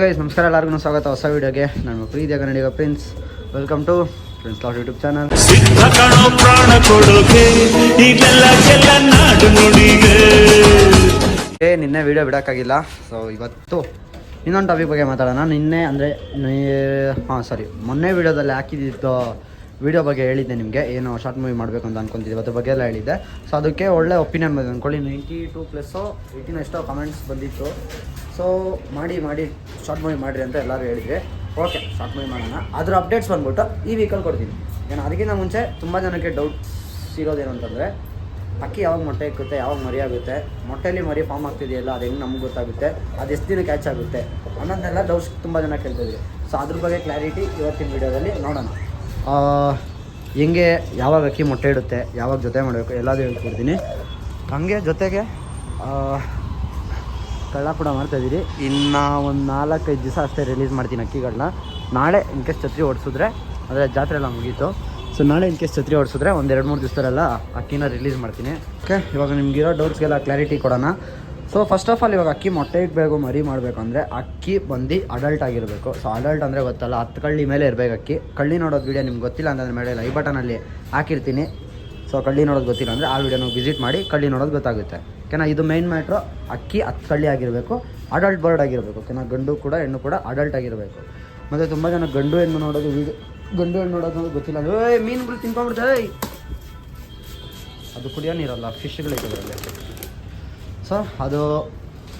Guys ನಮಸ್ಕಾರ ಎಲ್ಲರಿಗೂ ಸ್ವಾಗತ. ಹೊಸ ವಿಡಿಯೋಗೆ ನಾನು ಪ್ರೀತಿಯ ಕನ್ನಡಿಗ Prince. Welcome to Prince lot YouTube channel. ಏ ನಿನ್ನೆ ವಿಡಿಯೋ ಬಿಡೋಕ್ಕಾಗಿಲ್ಲ. ಸೊ ಇವತ್ತು ಇನ್ನೊಂದು ಟಾಪಿಕ್ ಬಗ್ಗೆ ಮಾತಾಡೋಣ. ನಿನ್ನೆ ಅಂದರೆ ಹಾಂ ಸಾರಿ ಮೊನ್ನೆ ವಿಡಿಯೋದಲ್ಲಿ ಹಾಕಿದ್ದು ವಿಡಿಯೋ ಬಗ್ಗೆ ಹೇಳಿದ್ದೆ ನಿಮಗೆ. ಏನು ಶಾರ್ಟ್ ಮೂವಿ ಮಾಡಬೇಕು ಅಂತ ಅನ್ಕೊಂತಿದ್ದೆ. ಅದ್ರ ಬಗ್ಗೆ ಎಲ್ಲ ಹೇಳಿದ್ದೆ. ಸೊ ಅದಕ್ಕೆ ಒಳ್ಳೆ ಒಪಿನಿಯನ್ ಬಂದಿದೆ ಅಂದ್ಕೊಳ್ಳಿ ನೈಂಟಿ ಟು ಪ್ಲಸ್ಸು ಏಯ್ಟೀನ್ ಎಷ್ಟೋ ಕಮೆಂಟ್ಸ್ ಬಂದಿತ್ತು. ಸೊ ಮಾಡಿ ಮಾಡಿ ಶಾರ್ಟ್ ಮೂವಿ ಮಾಡಿರಿ ಅಂತ ಎಲ್ಲರೂ ಹೇಳಿದ್ರಿ ಓಕೆ ಶಾರ್ಟ್ ಮೂವಿ ಮಾಡೋಣ. ಅದ್ರ ಅಪ್ಡೇಟ್ಸ್ ಬಂದ್ಬಿಟ್ಟು ಈ ವೀಕಲ್ಲಿ ಕೊಡ್ತೀನಿ. ಏನು, ಅದಕ್ಕಿಂತ ಮುಂಚೆ ತುಂಬ ಜನಕ್ಕೆ ಡೌಟ್ಸ್ ಇರೋದೇನು ಅಂತಂದರೆ, ಅಕ್ಕಿ ಯಾವಾಗ ಮೊಟ್ಟೆ ಇಕ್ಕುತ್ತೆ, ಯಾವಾಗ ಮರಿ ಆಗುತ್ತೆ, ಮೊಟ್ಟೆಯಲ್ಲಿ ಮರಿ ಫಾರ್ಮ್ ಆಗ್ತಿದೆಯಲ್ಲ, ಅದು ಹೆಂಗೆ ನಮ್ಗೆ ಗೊತ್ತಾಗುತ್ತೆ, ಅದು ಎಷ್ಟು ದಿನ ಕ್ಯಾಚ್ ಆಗುತ್ತೆ ಅನ್ನೋದನ್ನೆಲ್ಲ ಡೌಟ್ಸ್ ತುಂಬ ಜನ ಕೇಳ್ತಿದ್ವಿ ಸೊ ಅದ್ರ ಬಗ್ಗೆ ಕ್ಲಾರಿಟಿ ಇವತ್ತಿನ ವೀಡಿಯೋದಲ್ಲಿ ನೋಡೋಣ. ಹೆಂಗೆ, ಯಾವಾಗ ಅಕ್ಕಿ ಮೊಟ್ಟೆ ಇಡುತ್ತೆ, ಯಾವಾಗ ಜೊತೆ ಮಾಡಬೇಕು, ಎಲ್ಲದೂ ಹೇಳ್ಕೊಡ್ತೀನಿ. ಹಂಗೆ ಜೊತೆಗೆ ಕಳ್ಳ ಕೂಡ ಮಾಡ್ತಾ ಇದ್ದೀರಿ ಇನ್ನು ಒಂದು ನಾಲ್ಕೈದು ದಿವಸ ಅಷ್ಟೇ ರಿಲೀಸ್ ಮಾಡ್ತೀನಿ ಅಕ್ಕಿಗಳನ್ನ. ನಾಳೆ ಇನ್ ಕೇಸ್ ಛತ್ರಿ ಓಡಿಸಿದ್ರೆ, ಅಂದರೆ ಜಾತ್ರೆ ಎಲ್ಲ ಮುಗೀತು. ಸೊ ನಾಳೆ ಇನ್ ಕೇಸ್ ಛತ್ರಿ ಓಡಿಸಿದ್ರೆ ಒಂದು ಎರಡು ಮೂರು ದಿವಸದಲ್ಲೆಲ್ಲ ಅಕ್ಕಿನ ರಿಲೀಸ್ ಮಾಡ್ತೀನಿ. ಓಕೆ ಇವಾಗ ನಿಮಗಿರೋ ಡೌಟ್ಸ್ಗೆಲ್ಲ ಕ್ಲಾರಿಟಿ ಕೊಡೋಣ. ಸೊ ಫಸ್ಟ್ ಆಫ್ ಆಲ್ ಇವಾಗ ಅಕ್ಕಿ ಮೊಟ್ಟೆ ಇಡಬೇಕು ಮರಿ ಮಾಡಬೇಕು ಅಂದರೆ ಅಕ್ಕಿ ಬಂದು ಅಡಲ್ಟ್ ಆಗಿರಬೇಕು. ಸೊ ಅಡಲ್ಟ್ ಅಂದರೆ ಗೊತ್ತಲ್ಲ, ಹತ್ತು ಕಳ್ಳಿ ಮೇಲೆ ಇರಬೇಕು ಅಕ್ಕಿ. ಕಳ್ಳಿ ನೋಡೋದು ವೀಡಿಯೋ ನಿಮ್ಗೆ ಗೊತ್ತಿಲ್ಲ ಅಂತಂದ್ರೆ ಮೇಲೆ ಐ ಬಟನಲ್ಲಿ ಹಾಕಿರ್ತೀನಿ. ಸೊ ಕಳ್ಳಿ ನೋಡೋದು ಗೊತ್ತಿಲ್ಲ ಅಂದರೆ ಆ ವಿಡಿಯೋನ ವಿಸಿಟ್ ಮಾಡಿ ಕಳ್ಳಿ ನೋಡೋದು ಗೊತ್ತಾಗುತ್ತೆ. ಓಕೆನಾ ಇದು ಮೈನ್ ಮ್ಯಾಟ್ರು ಅಕ್ಕಿ ಹತ್ತು ಕಳ್ಳಿ ಆಗಿರಬೇಕು ಅಡಲ್ಟ್ ಬರ್ಡ್ ಆಗಿರಬೇಕು. ಓಕೆನಾ ಗಂಡು ಕೂಡ, ಹೆಣ್ಣು ಕೂಡ ಅಡಲ್ಟ್ ಆಗಿರಬೇಕು. ಮತ್ತು ತುಂಬ ಜನ ಗಂಡು ಹೆಣ್ಣು ನೋಡೋದು ವಿಡಿಯೋ ಗಂಡು ಹೆಣ್ಣು ನೋಡೋದು ಗೊತ್ತಿಲ್ಲ ಏಯ್, ಮೀನುಗಳು ತಿನ್ಕೊಂಡ್ಬಿಡ್ತಾರೆ ಅದು ಕುಡಿಯೋ ನೀರಲ್ಲ ಫಿಶ್ಗಳಿದೆ ಸೊ ಅದು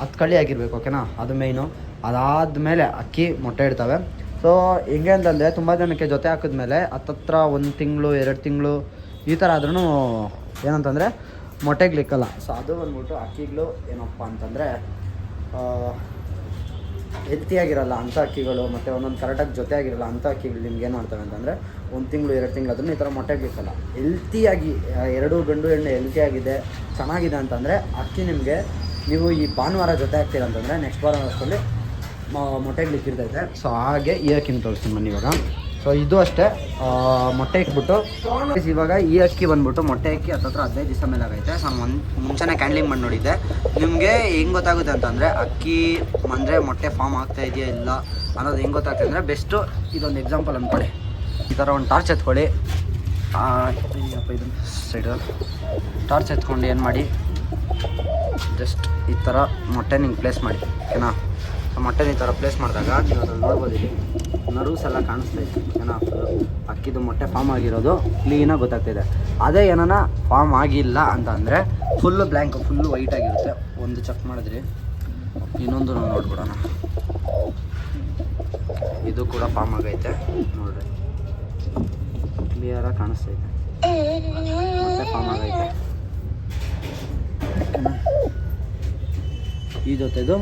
ಹತ್ತು ಕಳ್ಳಿ ಆಗಿರಬೇಕು ಓಕೆನಾ ಅದು ಮೇಯ್ನು ಅದಾದಮೇಲೆ ಅಕ್ಕಿ ಮೊಟ್ಟೆ ಇಡ್ತವೆ. ಸೊ ಹೆಂಗೆ ಅಂತಂದರೆ, ತುಂಬ ಜನಕ್ಕೆ ಜೊತೆ ಹಾಕಿದ್ಮೇಲೆ ಹತ್ತತ್ರ ಒಂದು ತಿಂಗಳು, ಎರಡು ತಿಂಗಳು ಈ ಥರ ಆದ್ರೂ ಏನಂತಂದರೆ ಮೊಟ್ಟೆಗಳಿಕ್ಕಲ್ಲ ಸೊ ಅದು ಬಂದ್ಬಿಟ್ಟು ಅಕ್ಕಿಗಳು ಏನಪ್ಪ ಅಂತಂದರೆ ಹೆಲ್ತಿಯಾಗಿರಲ್ಲ ಅಂಥ ಅಕ್ಕಿಗಳು, ಮತ್ತು ಒಂದೊಂದು ಕರೆಕ್ಟಾಗಿ ಜೊತೆಯಾಗಿರಲ್ಲ ಅಂಥ ಅಕ್ಕಿಗಳು ನಿಮ್ಗೆ ಏನು ಮಾಡ್ತವೆ ಅಂತಂದರೆ, ಒಂದು ತಿಂಗಳು, ಎರಡು ತಿಂಗಳು ಅದನ್ನು ಈ ಥರ ಮೊಟ್ಟೆಗಳಿಕ್ಕಲ್ಲ ಹೆಲ್ತಿಯಾಗಿ ಎರಡು ಗಂಡು ಹೆಣ್ಣು ಹೆಲ್ತಿಯಾಗಿದೆ, ಚೆನ್ನಾಗಿದೆ ಅಂತಂದರೆ ಅಕ್ಕಿ ನಿಮಗೆ ನೀವು ಈ ಭಾನುವಾರ ಜೊತೆ ಆಗ್ತೀರ ಅಂತಂದರೆ ನೆಕ್ಸ್ಟ್ ವಾರ ಅಷ್ಟರಲ್ಲಿ ಮೊಟ್ಟೆಗಳಿಕ್ಕಿರ್ತೈತೆ ಸೊ ಹಾಗೆ ಈ ಅಕ್ಕಿನ ತೋರಿಸ್ತೀನಿ ಬನ್ನಿ ಇವಾಗ. ಸೊ ಇದು ಅಷ್ಟೇ ಮೊಟ್ಟೆ ಇಕ್ಬಿಟ್ಟು ಇವಾಗ ಈ ಅಕ್ಕಿ ಬಂದ್ಬಿಟ್ಟು ಮೊಟ್ಟೆ ಅಕ್ಕಿ ಹತ್ತತ್ರ ಹದಿನೈದು ದಿವಸ ಮೇಲೆ ಆಗೈತೆ. ನಾನು ಒಂದು ಮುಂಚೆನೇ ಕ್ಯಾಂಡ್ಲಿಂಗ್ ಮಾಡಿ ನೋಡಿದ್ದೆ. ನಿಮಗೆ ಹೆಂಗೆ ಗೊತ್ತಾಗುತ್ತೆ ಅಂತಂದರೆ, ಅಕ್ಕಿ ಅಂದರೆ ಮೊಟ್ಟೆ ಫಾರ್ಮ್ ಆಗ್ತಾ ಇದೆಯಾ ಇಲ್ಲ ಅನ್ನೋದು ಹೆಂಗೆ ಗೊತ್ತಾಗ್ತದೆ ಅಂದರೆ ಬೆಸ್ಟು ಇದೊಂದು ಎಕ್ಸಾಂಪಲ್ ಅಂದ್ಕೊಳ್ಳಿ ಈ ಥರ ಒಂದು ಟಾರ್ಚ್ ಎತ್ಕೊಳ್ಳಿ. ಇದನ್ನು ಸೈಡ್ ಟಾರ್ಚ್ ಎತ್ಕೊಂಡು ಏನು ಮಾಡಿ? ಜಸ್ಟ್ ಈ ಥರ ಮೊಟ್ಟೆ ನಿಂಗೆ ಪ್ಲೇಸ್ ಮಾಡಿ. ಓಕೆನಾ ಮೊಟ್ಟೆನ ಈ ಥರ ಪ್ಲೇಸ್ ಮಾಡಿದಾಗ ನೀವು ಅದನ್ನು ನೋಡ್ಬೋದು ನರ್ವ್ಸ್ ಎಲ್ಲ ಕಾಣಿಸ್ತಾ ಇದೆ. ಏನೋ ಅಕ್ಕಿದು ಮೊಟ್ಟೆ ಫಾರ್ಮ್ ಆಗಿರೋದು. ಕ್ಲೀನಾಗಿ ಗೊತ್ತಾಗ್ತಿದೆ. ಅದೇ ಏನಾನ ಫಾರ್ಮ್ ಆಗಿಲ್ಲ ಅಂತ ಅಂದರೆ ಫುಲ್ಲು ಬ್ಲ್ಯಾಂಕ್ ಫುಲ್ಲು ವೈಟ್ ಆಗಿರುತ್ತೆ. ಒಂದು ಚೆಕ್ ಮಾಡಿದ್ರಿ. ಇನ್ನೊಂದು ನೋಡ್ಬಿಡೋಣ. ಇದು ಕೂಡ ಫಾರ್ಮ್ ಆಗೈತೆ. ನೋಡ್ರಿ. ಕ್ಲಿಯರಾಗಿ ಕಾಣಿಸ್ತೈತೆ ಮೊಟ್ಟೆ ಫಾರ್ಮ್ ಆಗೈತೆ. ಈ ಜೊತೆದು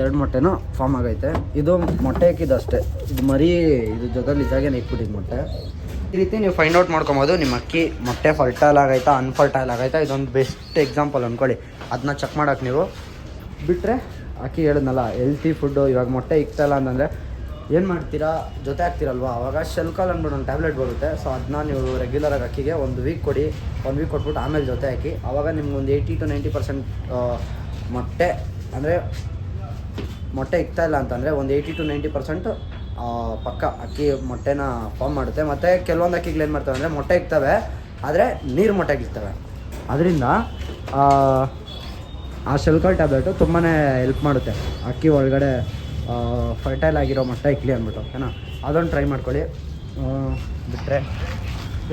ಎರಡು ಮೊಟ್ಟೆನೂ ಫಾರ್ಮ್ ಆಗೈತೆ. ಇದು ಮೊಟ್ಟೆ ಹಾಕಿದ್ದು ಅಷ್ಟೇ ಇದು ಮರಿ ಇದು ಜೊತೆಲಿ ಇದ್ದಾಗೇನೆ ಇಟ್ಬಿಟ್ಟಿದ್ದು ಮೊಟ್ಟೆ. ಈ ರೀತಿ ನೀವು ಫೈಂಡ್ ಔಟ್ ಮಾಡ್ಕೊಬೋದು. ನಿಮ್ಮ ಅಕ್ಕಿ ಮೊಟ್ಟೆ ಫರ್ಟೈಲ್ ಆಗೈತಾ ಅನ್ಫರ್ಟೈಲ್ ಆಗೈತಾ, ಇದೊಂದು ಬೆಸ್ಟ್ ಎಕ್ಸಾಂಪಲ್ ಅಂದ್ಕೊಳ್ಳಿ ಅದನ್ನ ಚೆಕ್ ಮಾಡೋಕೆ ನೀವು. ಬಿಟ್ಟರೆ ಅಕ್ಕಿ ಹೇಳಿದ್ನಲ್ಲ ಹೆಲ್ತಿ ಫುಡ್ಡು ಇವಾಗ ಮೊಟ್ಟೆ ಇಕ್ತಲ್ಲ ಅಂತಂದರೆ ಏನು ಮಾಡ್ತೀರಾ? ಜೊತೆ ಆಗ್ತಿರಲ್ವಾ ಅವಾಗ ಶೆಲ್ಕಾಲ್ ಅಂದ್ಬಿಟ್ಟು ಒಂದು ಟ್ಯಾಬ್ಲೆಟ್ ಬರುತ್ತೆ. ಸೊ ಅದನ್ನ ನೀವು ರೆಗ್ಯುಲರಾಗಿ ಅಕ್ಕಿಗೆ ಒಂದು ವೀಕ್ ಕೊಡಿ. ಒಂದು ವೀಕ್ ಕೊಟ್ಬಿಟ್ಟು ಆಮೇಲೆ ಜೊತೆ ಹಾಕಿ. ಆವಾಗ ನಿಮ್ಗೆ ಒಂದು ಏಯ್ಟಿ ಟು ನೈಂಟಿ ಪರ್ಸೆಂಟ್ ಮೊಟ್ಟೆ ಅಂದರೆ ಮೊಟ್ಟೆ ಇಕ್ತಾ ಇಲ್ಲ ಅಂತಂದರೆ ಒಂದು ಏಯ್ಟಿ ಟು ನೈಂಟಿ ಪರ್ಸೆಂಟ್ ಪಕ್ಕ ಅಕ್ಕಿ ಮೊಟ್ಟೆನ ಫಾರ್ಮ್ ಮಾಡುತ್ತೆ. ಮತ್ತು ಕೆಲವೊಂದು ಅಕ್ಕಿಗಳು ಏನು ಮಾಡ್ತವೆ ಅಂದರೆ ಮೊಟ್ಟೆ ಇಕ್ತವೆ, ಆದರೆ ನೀರು ಇಕ್ತವೆ ಅದರಿಂದ, ಆ ಶೆಲ್ಕಲ್ ಟ್ಯಾಬ್ಲೆಟು ತುಂಬಾ ಹೆಲ್ಪ್ ಮಾಡುತ್ತೆ. ಅಕ್ಕಿ ಒಳಗಡೆ ಫರ್ಟೈಲ್ ಆಗಿರೋ ಮೊಟ್ಟೆ ಇಕ್ಲಿ ಅಂದ್ಬಿಟ್ಟು ಓಕೆನಾ ಅದೊಂದು ಟ್ರೈ ಮಾಡ್ಕೊಳ್ಳಿ. ಬಿಟ್ಟರೆ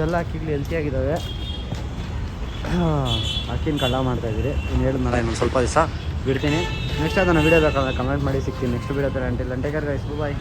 ಎಲ್ಲ ಅಕ್ಕಿಗಳು ಹೆಲ್ತಿಯಾಗಿದ್ದಾವೆ ಅಕ್ಕಿನ ಕಳ್ಳ ಮಾಡ್ತಾಯಿದ್ದೀರಿ ಇನ್ನು ಹೇಳಿದ್ನಲ್ಲ ಇನ್ನೊಂದು ಸ್ವಲ್ಪ ದಿವಸ ಬಿಡ್ತೀನಿ. ನೆಕ್ಸ್ಟ್ ಅದನ್ನು ವೀಡಿಯೋ ಬೇಕಾದ್ರೆ ಕಮೆಂಟ್ ಮಾಡಿ ಸಿಗ್ತೀನಿ. ನೆಕ್ಸ್ಟ್ ವೀಡಿಯೋ ಥರ ಅಂಟಿಲ್ಲ ಗಂಟೆಗಾರ ಬಾಯ್